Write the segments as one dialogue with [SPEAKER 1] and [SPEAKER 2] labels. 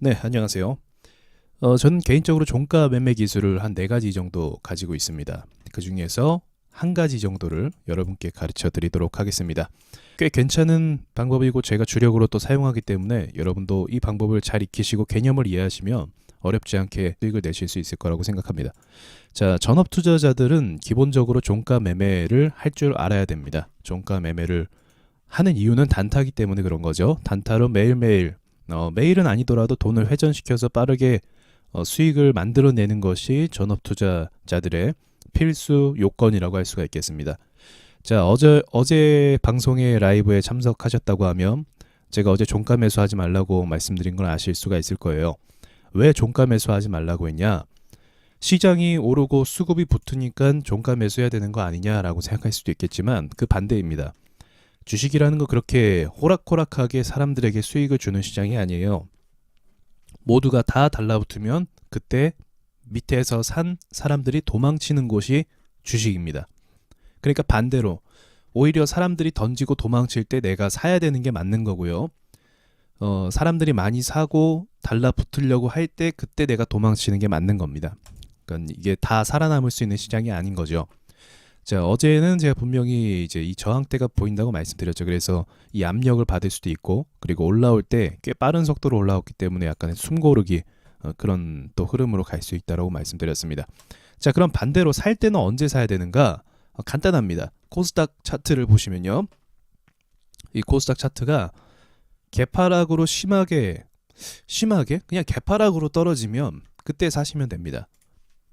[SPEAKER 1] 네, 안녕하세요. 어, 저는 개인적으로 종가 매매 기술을 한 네 가지 정도 가지고 있습니다. 그 중에서 한 가지 정도를 여러분께 가르쳐 드리도록 하겠습니다. 꽤 괜찮은 방법이고 제가 주력으로 또 사용하기 때문에 여러분도 이 방법을 잘 익히시고 개념을 이해하시면 어렵지 않게 수익을 내실 수 있을 거라고 생각합니다. 자, 전업 투자자들은 기본적으로 종가 매매를 할 줄 알아야 됩니다. 종가 매매를 하는 이유는 단타기 때문에 그런 거죠. 단타로 매일매일 어, 매일은 아니더라도 돈을 회전시켜서 빠르게 어, 수익을 만들어내는 것이 전업 투자자들의 필수 요건이라고 할 수가 있겠습니다. 자, 어제 어제 방송에 라이브에 참석하셨다고 하면 제가 어제 종가 매수하지 말라고 말씀드린 걸 아실 수가 있을 거예요. 왜 종가 매수하지 말라고 했냐? 시장이 오르고 수급이 붙으니까 종가 매수해야 되는 거 아니냐라고 생각할 수도 있겠지만 그 반대입니다. 주식이라는 거 그렇게 호락호락하게 사람들에게 수익을 주는 시장이 아니에요. 모두가 다 달라붙으면 그때 밑에서 산 사람들이 도망치는 곳이 주식입니다. 그러니까 반대로 오히려 사람들이 던지고 도망칠 때 내가 사야 되는 게 맞는 거고요. 어, 사람들이 많이 사고 달라붙으려고 할 때 그때 내가 도망치는 게 맞는 겁니다. 그러니까 이게 다 살아남을 수 있는 시장이 아닌 거죠. 자, 어제는 제가 분명히 이제 이 저항대가 보인다고 말씀드렸죠. 그래서 이 압력을 받을 수도 있고, 그리고 올라올 때 꽤 빠른 속도로 올라왔기 때문에 약간의 숨고르기 어, 그런 또 흐름으로 갈 수 있다라고 말씀드렸습니다. 자, 그럼 반대로 살 때는 언제 사야 되는가? 어, 간단합니다. 코스닥 차트를 보시면요. 이 코스닥 차트가 개파락으로 심하게 심하게 그냥 개파락으로 떨어지면 그때 사시면 됩니다.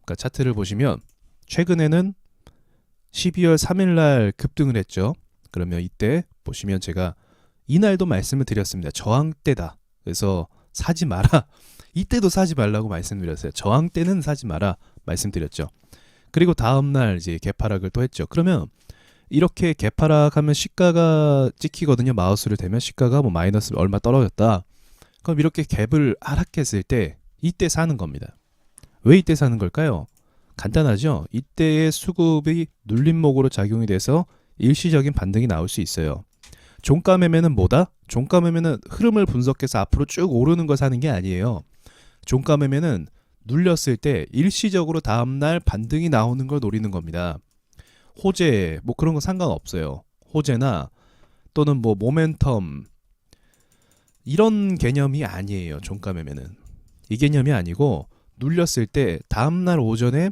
[SPEAKER 1] 그러니까 차트를 보시면 최근에는 12월 3일 날 급등을 했죠. 그러면 이때 보시면 제가 이날도 말씀을 드렸습니다. 저항대다. 그래서 사지 마라. 이때도 사지 말라고 말씀드렸어요. 저항대는 사지 마라 말씀드렸죠. 그리고 다음 날 이제 개파락을 또 했죠. 그러면 이렇게 개파락하면 시가가 찍히거든요. 마우스를 대면 시가가 뭐 마이너스 얼마 떨어졌다. 그럼 이렇게 갭을 하락했을 때 이때 사는 겁니다. 왜 이때 사는 걸까요? 간단하죠. 이때의 수급이 눌림목으로 작용이 돼서 일시적인 반등이 나올 수 있어요. 종가 매매는 뭐다? 종가 매매는 흐름을 분석해서 앞으로 쭉 오르는 걸 사는 게 아니에요. 종가 매매는 눌렸을 때 일시적으로 다음날 반등이 나오는 걸 노리는 겁니다. 호재 뭐 그런 거 상관없어요. 호재나 또는 뭐 모멘텀 이런 개념이 아니에요. 종가 매매는 이 개념이 아니고 눌렸을 때 다음날 오전에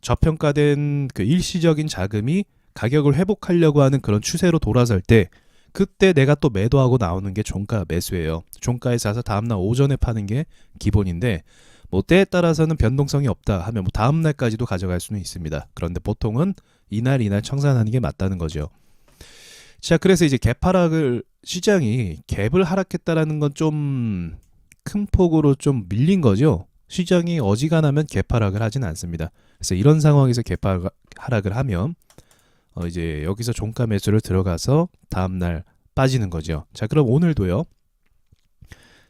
[SPEAKER 1] 저평가된 그 일시적인 자금이 가격을 회복하려고 하는 그런 추세로 돌아설 때 그때 내가 또 매도하고 나오는 게 종가 매수예요. 종가에 사서 다음날 오전에 파는 게 기본인데 뭐 때에 따라서는 변동성이 없다 하면 뭐 다음 날까지도 가져갈 수는 있습니다. 그런데 보통은 이날 이날 청산하는 게 맞다는 거죠. 자, 그래서 이제 개파락을 시장이 갭을 하락했다라는 건 좀 큰 폭으로 좀 밀린 거죠. 시장이 어지간하면 개파락을 하진 않습니다. 그래서 이런 상황에서 개파 하락을 하면 어 이제 여기서 종가 매수를 들어가서 다음 날 빠지는 거죠. 자, 그럼 오늘도요.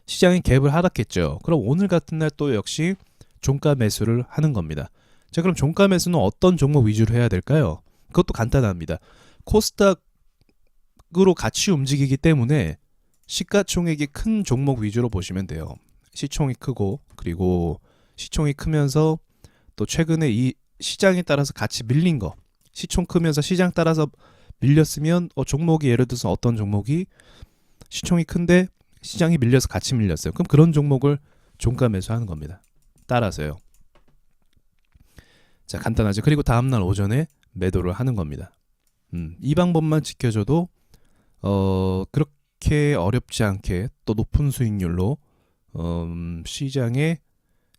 [SPEAKER 1] 시장이 갭을 하락했죠. 그럼 오늘 같은 날 또 역시 종가 매수를 하는 겁니다. 자, 그럼 종가 매수는 어떤 종목 위주로 해야 될까요? 그것도 간단합니다. 코스닥으로 같이 움직이기 때문에 시가총액이 큰 종목 위주로 보시면 돼요. 시총이 크고 그리고 시총이 크면서 또 최근에 이 시장에 따라서 같이 밀린 거 시총 크면서 시장 따라서 밀렸으면 어, 종목이 예를 들어서 어떤 종목이 시총이 큰데 시장이 밀려서 같이 밀렸어요. 그럼 그런 종목을 종가 매수하는 겁니다. 따라서요. 자 간단하죠. 그리고 다음 날 오전에 매도를 하는 겁니다. 음, 이 방법만 지켜줘도 어, 그렇게 어렵지 않게 또 높은 수익률로 음, 시장에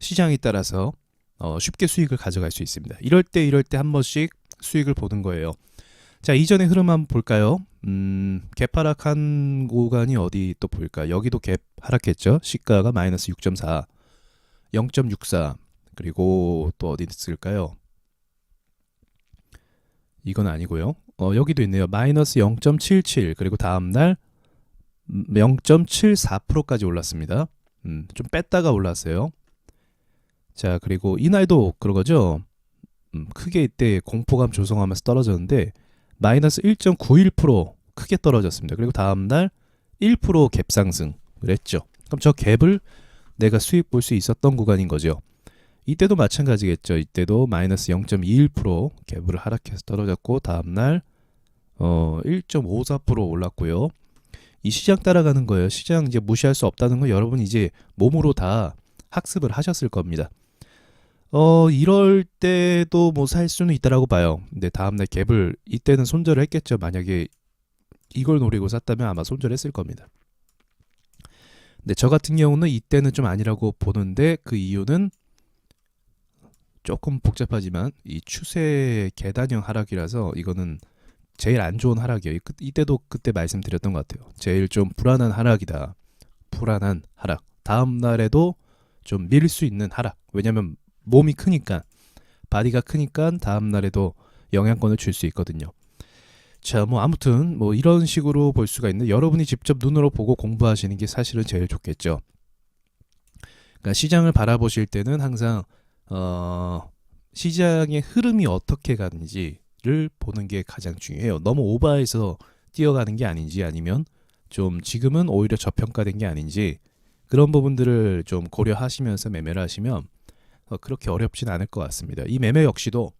[SPEAKER 1] 시장에 따라서 어, 쉽게 수익을 가져갈 수 있습니다. 이럴 때 이럴 때 한 번씩 수익을 보는 거예요. 자 이전의 흐름 한번 볼까요? 음, 갭 하락한 구간이 어디 또 볼까? 여기도 갭 하락했죠. 시가가 마이너스 6.4, 0.64 그리고 또 어디 있을까요? 이건 아니고요. 어, 여기도 있네요. 마이너스 0.77 그리고 다음 날 0.74%까지 올랐습니다. 음, 좀 뺐다가 올랐어요. 자, 그리고 이날도 그러죠. 음, 크게 이때 공포감 조성하면서 떨어졌는데 마이너스 1.91% 크게 떨어졌습니다. 그리고 다음 날 1%갭 상승을 했죠. 그럼 저 갭을 내가 수익 볼 수 있었던 구간인 거죠. 이때도 마찬가지겠죠. 이때도 마이너스 0.21% 갭을 하락해서 떨어졌고 다음날 어 1.54% 올랐고요. 이 시장 따라가는 거예요. 시장 이제 무시할 수 없다는 거 여러분 이제 몸으로 다 학습을 하셨을 겁니다. 어 이럴 때도 뭐 살 수는 있다라고 봐요. 근데 다음날 갭을 이때는 손절을 했겠죠. 만약에 이걸 노리고 샀다면 아마 손절했을 겁니다. 근데 저 같은 경우는 이때는 좀 아니라고 보는데 그 이유는 조금 복잡하지만 이 추세 계단형 하락이라서 이거는 제일 안 좋은 하락이에요. 그- 이때도 그때 말씀드렸던 것 같아요. 제일 좀 불안한 하락이다. 불안한 하락. 다음 날에도 좀 밀 수 있는 하락. 왜냐면 몸이 크니까 바디가 크니까 다음 날에도 영향권을 줄 수 있거든요. 자, 뭐 아무튼 뭐 이런 식으로 볼 수가 있는데 여러분이 직접 눈으로 보고 공부하시는 게 사실은 제일 좋겠죠. 그러니까 시장을 바라보실 때는 항상 어, 시장의 흐름이 어떻게 가는지 를 보는 게 가장 중요해요. 너무 오버해서 뛰어가는 게 아닌지 아니면 좀 지금은 오히려 저평가된 게 아닌지 그런 부분들을 좀 고려하시면서 매매를 하시면 어, 그렇게 어렵진 않을 것 같습니다. 이 매매 역시도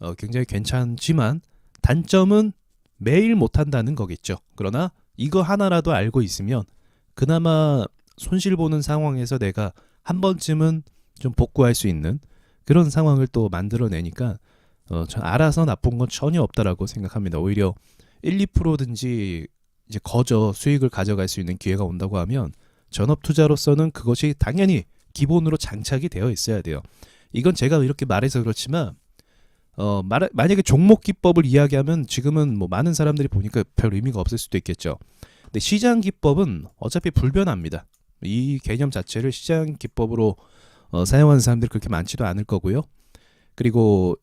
[SPEAKER 1] 어, 굉장히 괜찮지만 단점은 매일 못한다는 거겠죠. 그러나 이거 하나라도 알고 있으면 그나마 손실 보는 상황에서 내가 한 번쯤은 좀 복구할 수 있는 그런 상황을 또 만들어내니까 어, 전 알아서 나쁜 건 전혀 없다라고 생각합니다. 오히려 1, 2%든지 이제 거저 수익을 가져갈 수 있는 기회가 온다고 하면 전업 투자로서는 그것이 당연히 기본으로 장착이 되어 있어야 돼요. 이건 제가 이렇게 말해서 그렇지만 어, 말, 만약에 종목 기법을 이야기하면 지금은 뭐 많은 사람들이 보니까 별 의미가 없을 수도 있겠죠. 근데 시장 기법은 어차피 불변합니다. 이 개념 자체를 시장 기법으로 어, 사용하는 사람들이 그렇게 많지도 않을 거고요. 그리고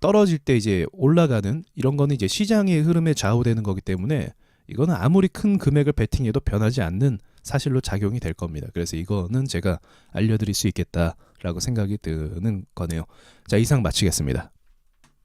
[SPEAKER 1] 떨어질 때 이제 올라가는 이런 거는 이제 시장의 흐름에 좌우되는 거기 때문에 이거는 아무리 큰 금액을 베팅해도 변하지 않는 사실로 작용이 될 겁니다. 그래서 이거는 제가 알려드릴 수 있겠다라고 생각이 드는 거네요. 자, 이상 마치겠습니다.